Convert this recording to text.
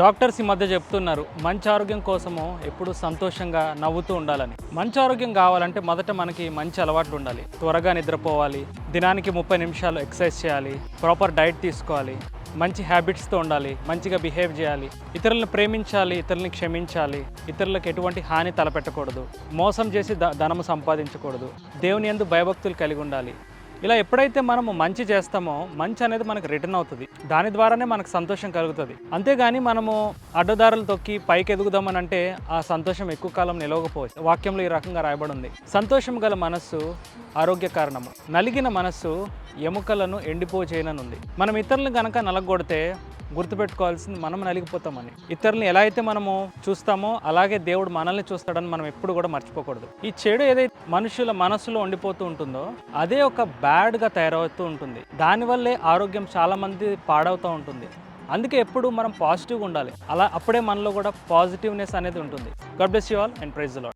Doctors ఈ మధ్య చెప్తున్నారు మంచి ఆరోగ్యం కోసము ఎప్పుడు సంతోషంగా నవ్వుతూ ఉండాలని. మంచి ఆరోగ్యం కావాలంటే మొదట మనకి మంచి అలవాట్లు ఉండాలి. త్వరగా నిద్రపోవాలి దినానికి ముప్పై నిమిషాలు ఎక్సర్సైజ్ చేయాలి ప్రాపర్ డైట్ తీసుకోవాలి మంచి హ్యాబిట్స్తో ఉండాలి మంచిగా బిహేవ్ చేయాలి ఇతరులను ప్రేమించాలి ఇతరులని క్షమించాలి ఇతరులకు ఎటువంటి హాని తలపెట్టకూడదు మోసం చేసి ద ధనము సంపాదించకూడదు దేవుని ఎందు భయభక్తులు కలిగి ఉండాలి. ఇలా ఎప్పుడైతే మనము మంచి చేస్తామో మంచి అనేది మనకు రిటర్న్ అవుతుంది. దాని ద్వారానే మనకు సంతోషం కలుగుతుంది. అంతేగాని మనము అడ్డదారులు తొక్కి పైకి ఎదుగుదామని అంటే ఆ సంతోషం ఎక్కువ కాలం నిలవకపోవచ్చు. వాక్యంలో ఈ రకంగా రాయబడి ఉంది సంతోషం గల మనస్సు ఆరోగ్య కారణము. నలిగిన మనస్సు ఎముకలను ఎండిపోచేయననుంది మనం ఇతరులను గనక నలగొడితే గుర్తుపెట్టుకోవాల్సింది మనం నలిగిపోతామని. ఇతరులను ఎలా అయితే మనము చూస్తామో అలాగే దేవుడు మనల్ని చూస్తాడని మనం ఎప్పుడు కూడా మర్చిపోకూడదు. ఈ చెడు ఏదైతే మనుషుల మనసులో ఉండిపోతూ ఉంటుందో అదే ఒక బ్యాడ్గా తయారవుతూ ఉంటుంది. దానివల్లే ఆరోగ్యం చాలామంది పాడవుతూ ఉంటుంది. అందుకే ఎప్పుడు మనం పాజిటివ్గా ఉండాలి. అలా అప్పుడే మనలో కూడా పాజిటివ్నెస్ అనేది ఉంటుంది. God bless you all and praise Lord